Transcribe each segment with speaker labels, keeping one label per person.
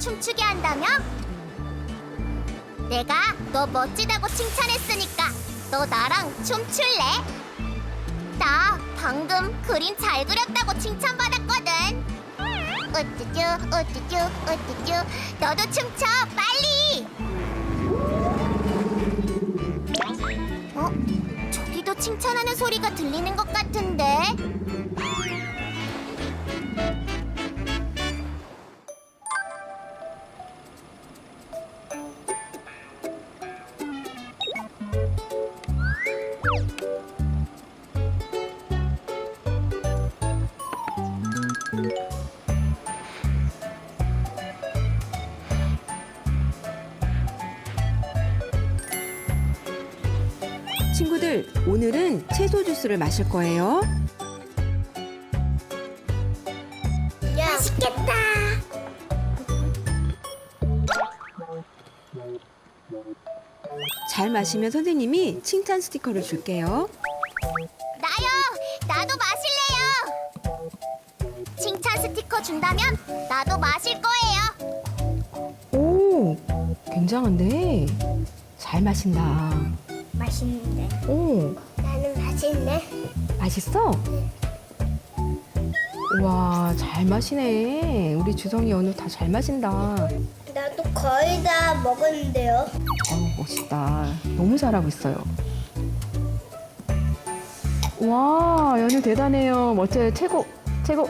Speaker 1: 춤추게 한다며? 내가 너 멋지다고 칭찬했으니까 너 나랑 춤출래? 나 방금 그림 잘 그렸다고 칭찬받았거든. 우쭈쭈 우쭈쭈 우쭈쭈 너도 춤춰 빨리. 어? 저기도 칭찬하는 소리가 들리는 것 같은데.
Speaker 2: 친구들, 오늘은 채소 주스를 마실 거예요.
Speaker 1: 맛있겠다.
Speaker 2: 잘 마시면 선생님이 칭찬 스티커를 줄게요.
Speaker 1: 나요. 나도 마실래요. 칭찬 스티커 준다면 나도 마실 거예요.
Speaker 2: 오, 굉장한데? 잘 마신다.
Speaker 1: 맛있는데.
Speaker 2: 오,
Speaker 1: 나는 맛있네.
Speaker 2: 맛있어? 와, 잘 마시네. 우리 주성이 오늘 다 잘 마신다.
Speaker 1: 나도 거의 다 먹었는데요.
Speaker 2: 어우, 멋있다. 너무 잘하고 있어요. 와, 연우 대단해요. 멋져요. 최고, 최고.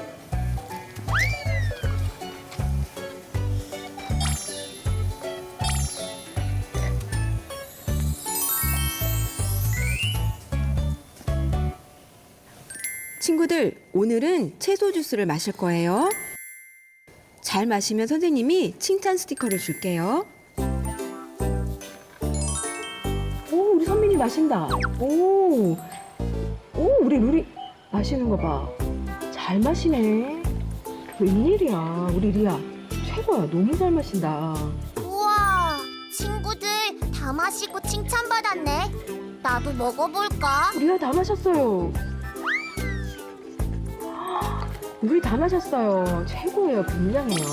Speaker 2: 친구들, 오늘은 채소 주스를 마실 거예요. 잘 마시면 선생님이 칭찬 스티커를 줄게요. 오, 우리 선민이 마신다. 오, 오, 우리 루리 마시는 거 봐. 잘 마시네. 웬일이야, 우리 리아. 최고야, 너무 잘 마신다.
Speaker 1: 우와, 친구들 다 마시고 칭찬받았네. 나도 먹어볼까?
Speaker 2: 리아 다 마셨어요. 우리 다 마셨어요. 최고예요, 굉장해요.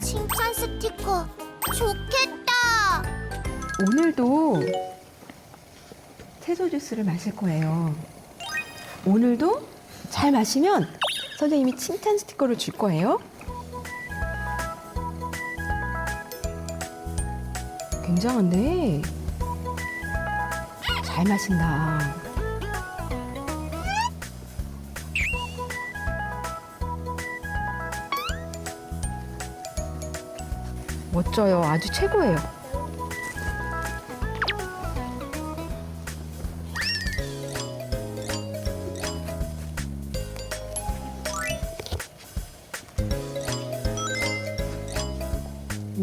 Speaker 1: 칭찬 스티커 좋겠다.
Speaker 2: 오늘도 채소 주스를 마실 거예요. 오늘도 잘 마시면 선생님이 칭찬 스티커를 줄 거예요. 굉장한데? 잘 마신다. 멋져요. 아주 최고예요.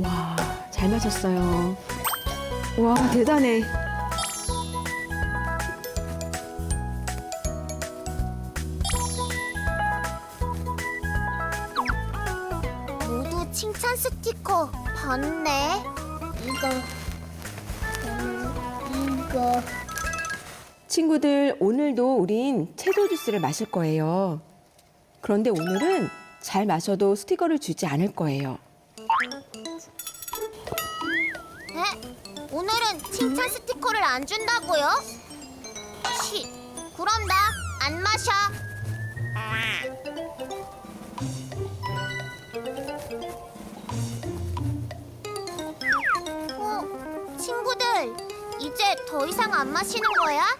Speaker 2: 와, 잘 마셨어요. 와, 대단해.
Speaker 1: 모두 칭찬 스티커 받네. 이거, 음, 이거.
Speaker 2: 친구들, 오늘도 우린 채소 주스를 마실 거예요. 그런데 오늘은 잘 마셔도 스티커를 주지 않을 거예요.
Speaker 1: 오늘은 칭찬 스티커를 안 준다고요? 시, 그럼 나 안 마셔. 어, 친구들, 이제 더 이상 안 마시는 거야?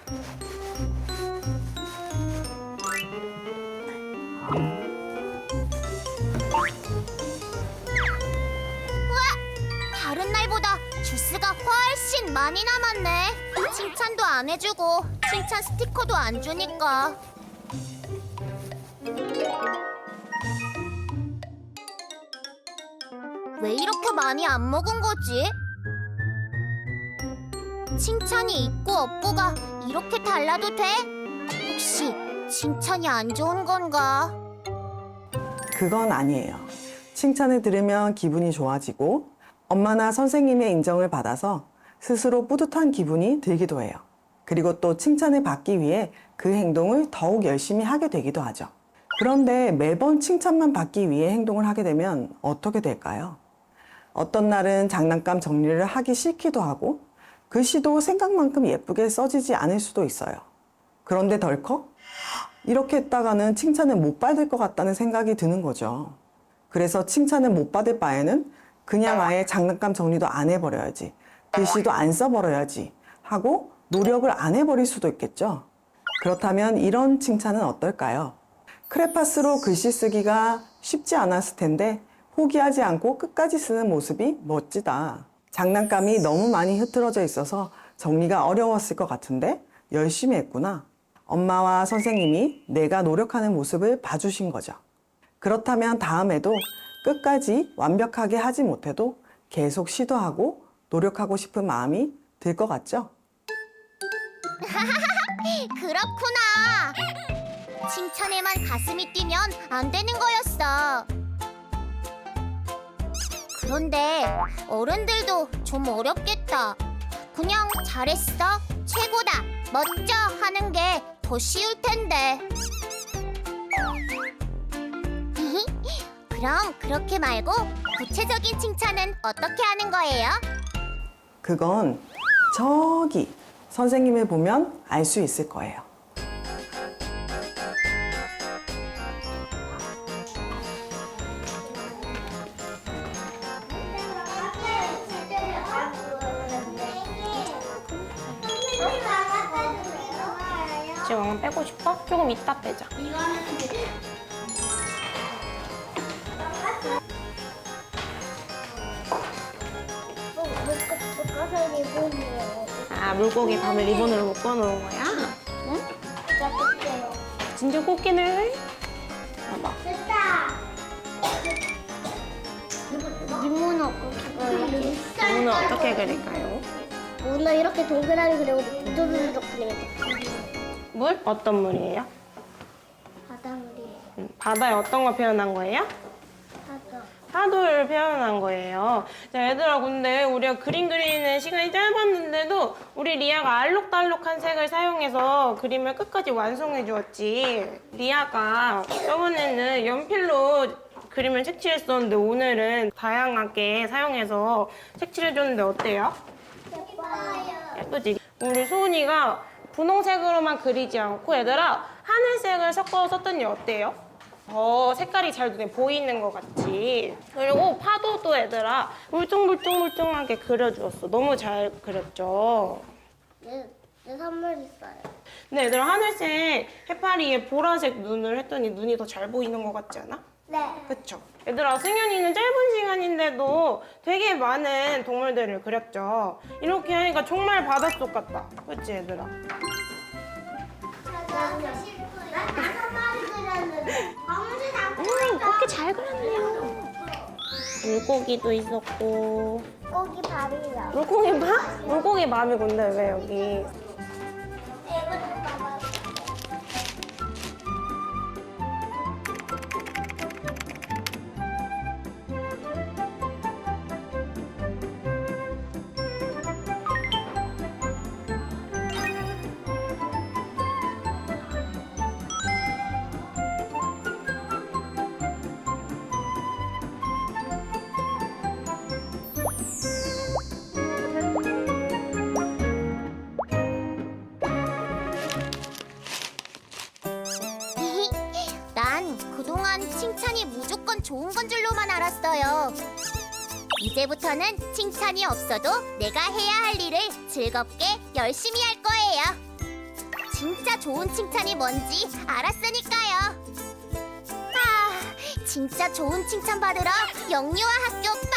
Speaker 1: 많이 남았네. 칭찬도 안 해주고 칭찬 스티커도 안 주니까. 왜 이렇게 많이 안 먹은 거지? 칭찬이 있고 없고가 이렇게 달라도 돼? 혹시 칭찬이 안 좋은 건가?
Speaker 3: 그건 아니에요. 칭찬을 들으면 기분이 좋아지고 엄마나 선생님의 인정을 받아서 스스로 뿌듯한 기분이 들기도 해요. 그리고 또 칭찬을 받기 위해 그 행동을 더욱 열심히 하게 되기도 하죠. 그런데 매번 칭찬만 받기 위해 행동을 하게 되면 어떻게 될까요? 어떤 날은 장난감 정리를 하기 싫기도 하고 글씨도 생각만큼 예쁘게 써지지 않을 수도 있어요. 그런데 덜컥 이렇게 했다가는 칭찬을 못 받을 것 같다는 생각이 드는 거죠. 그래서 칭찬을 못 받을 바에는 그냥 아예 장난감 정리도 안 해버려야지. 글씨도 안 써버려야지. 하고 노력을 안 해버릴 수도 있겠죠. 그렇다면 이런 칭찬은 어떨까요? 크레파스로 글씨 쓰기가 쉽지 않았을 텐데 포기하지 않고 끝까지 쓰는 모습이 멋지다. 장난감이 너무 많이 흐트러져 있어서 정리가 어려웠을 것 같은데 열심히 했구나. 엄마와 선생님이 내가 노력하는 모습을 봐주신 거죠. 그렇다면 다음에도 끝까지 완벽하게 하지 못해도 계속 시도하고 노력하고 싶은 마음이 들 것 같죠?
Speaker 1: 그렇구나. 칭찬에만 가슴이 뛰면 안 되는 거였어. 그런데 어른들도 좀 어렵겠다. 그냥 잘했어, 최고다, 멋져 하는 게 더 쉬울 텐데. 그럼 그렇게 말고 구체적인 칭찬은 어떻게 하는 거예요?
Speaker 3: 그건 저기 선생님을 보면 알 수 있을 거예요.
Speaker 4: 지금 빼고 싶어? 조금 이따 빼자. 아 물고기 밥을 리본으로 묶어놓은 거야? 응? 진짜 꽃게를 봐봐.
Speaker 1: 뒷문어 어떻게
Speaker 4: 오늘 어떻게 그릴까요?
Speaker 1: 문어 이렇게 동그라미 그리고 두두두둑 그리면
Speaker 4: 물? 어떤 물이에요?
Speaker 1: 바닷물이에요.
Speaker 4: 음, 바다에 어떤 거 표현한 거예요? 파도를 표현한 거예요. 자, 얘들아, 근데 우리가 그림 그리는 시간이 짧았는데도 우리 리아가 알록달록한 색을 사용해서 그림을 끝까지 완성해 주었지. 리아가 저번에는 연필로 그림을 색칠했었는데 오늘은 다양하게 사용해서 색칠해 줬는데 어때요?
Speaker 1: 예뻐요.
Speaker 4: 예쁘지? 우리 소은이가 분홍색으로만 그리지 않고 얘들아 하늘색을 섞어 썼더니 어때요? 더 색깔이 잘 눈에 보이는 것 같지? 그리고 파도도 얘들아 물뚱물뚱물뚱하게 그려주었어. 너무 잘 그렸죠?
Speaker 1: 내, 내 선물 있어요.
Speaker 4: 근데 얘들아 하늘색 해파리에 보라색 눈을 했더니 눈이 더 잘 보이는 것 같지 않아?
Speaker 1: 네.
Speaker 4: 그쵸? 얘들아, 승현이는 짧은 시간인데도 되게 많은 동물들을 그렸죠. 이렇게 하니까 정말 바닷속 같다. 그치, 얘들아?
Speaker 1: 난 다섯 마리 그렸는데 다
Speaker 4: 음, 그렇게 잘 그렸네요. 물고기도 있었고.
Speaker 1: 고기 밥이요.
Speaker 4: 물고기 밥? 물고기 밥이 근데 왜 여기?
Speaker 1: 그동안 칭찬이 무조건 좋은 건 줄로만 알았어요. 이제부터는 칭찬이 없어도 내가 해야 할 일을 즐겁게 열심히 할 거예요. 진짜 좋은 칭찬이 뭔지 알았으니까요. 아, 진짜 좋은 칭찬 받으러 영유아 학교